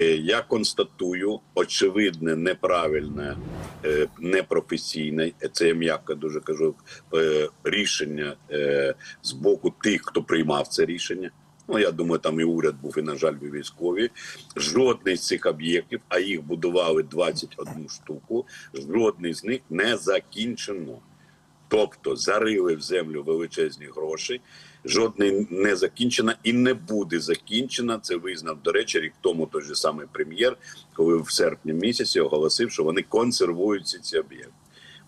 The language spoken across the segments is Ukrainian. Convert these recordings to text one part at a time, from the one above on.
Е, Я констатую очевидне, неправильне, е, непрофесійне, е, це я м'яко дуже кажу, рішення з боку тих, хто приймав це рішення. Ну я думаю, там і уряд був, і на жаль, і військові. Жодний з цих об'єктів, а їх будували 21 штуку. Жодний з них не закінчено. Тобто зарили в землю величезні гроші. Жодний не закінчена і не буде закінчена. Це визнав до речі, рік тому той же самий прем'єр, коли в серпні місяці оголосив, що вони консервують ці, ці об'єкти.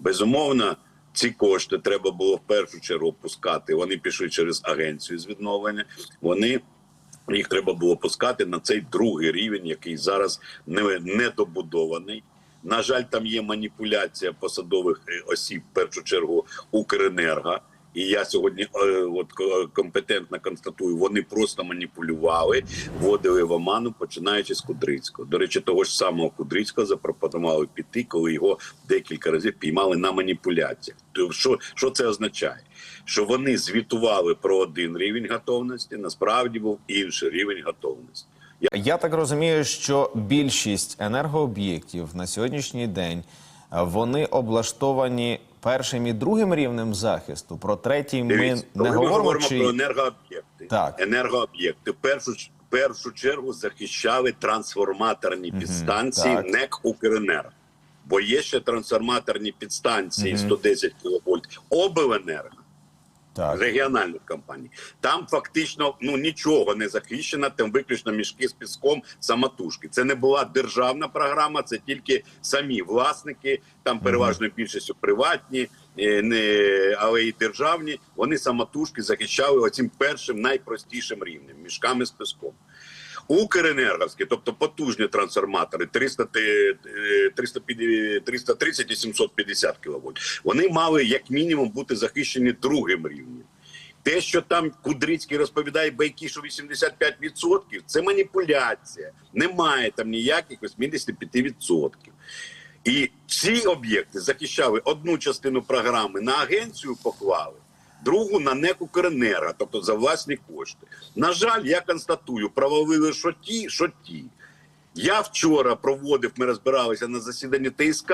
Безумовно, ці кошти треба було в першу чергу пускати. Вони пішли через агенцію з відновлення. Вони їх треба було пускати на цей другий рівень, який зараз не, недобудований. На жаль, там є маніпуляція посадових е, осіб, в першу чергу Укренерго. І я сьогодні е, от ко- компетентно констатую, вони просто маніпулювали, вводили в оману, починаючи з Кудрицького. До речі, того ж самого Кудрицького запропонували піти, коли його декілька разів піймали на маніпуляціях. Що, що це означає? Що вони звітували про один рівень готовності, насправді був інший рівень готовності. Я так розумію, що більшість енергооб'єктів на сьогоднішній день е, вони облаштовані першим і другим рівнем захисту. Про третій ми Дивіться, не ми говоримо. Чи про енергооб'єкти. Так. Енергооб'єкти в першу, першу чергу захищали трансформаторні підстанції так. НЕК Укренерго. Бо є ще трансформаторні підстанції 110 кВт обленерго. Так. регіональних компаній. Там фактично ну нічого не захищено, там виключно мішки з піском самотужки. Це не була державна програма, це тільки самі власники, там переважно більшістю приватні, е, не але й державні. Вони самотужки захищали оцим першим найпростішим рівнем мішками з піском. Укренерговські, тобто потужні трансформатори 300, е, 350 330 і 750 кВт, вони мали як мінімум бути захищені другим рівнем. Те, що там Кудрицький розповідає байки, що 85% це маніпуляція. Немає там ніяких 85%. І ці об'єкти захищали одну частину програми на агенцію поклали, другу на НЕК «Укренерго», тобто за власні кошти. На жаль, я констатую, провалили що ті, що ті. Я вчора проводив, ми розбиралися на засіданні ТСК.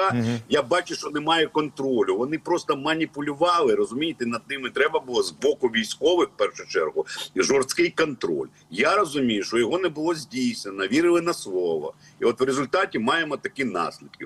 Я бачу, що немає контролю. Вони просто маніпулювали. Розумієте, над ними треба було з боку військових, в першу чергу, жорсткий контроль. Я розумію, що його не було здійснено, вірили на слово. І от в результаті маємо такі наслідки.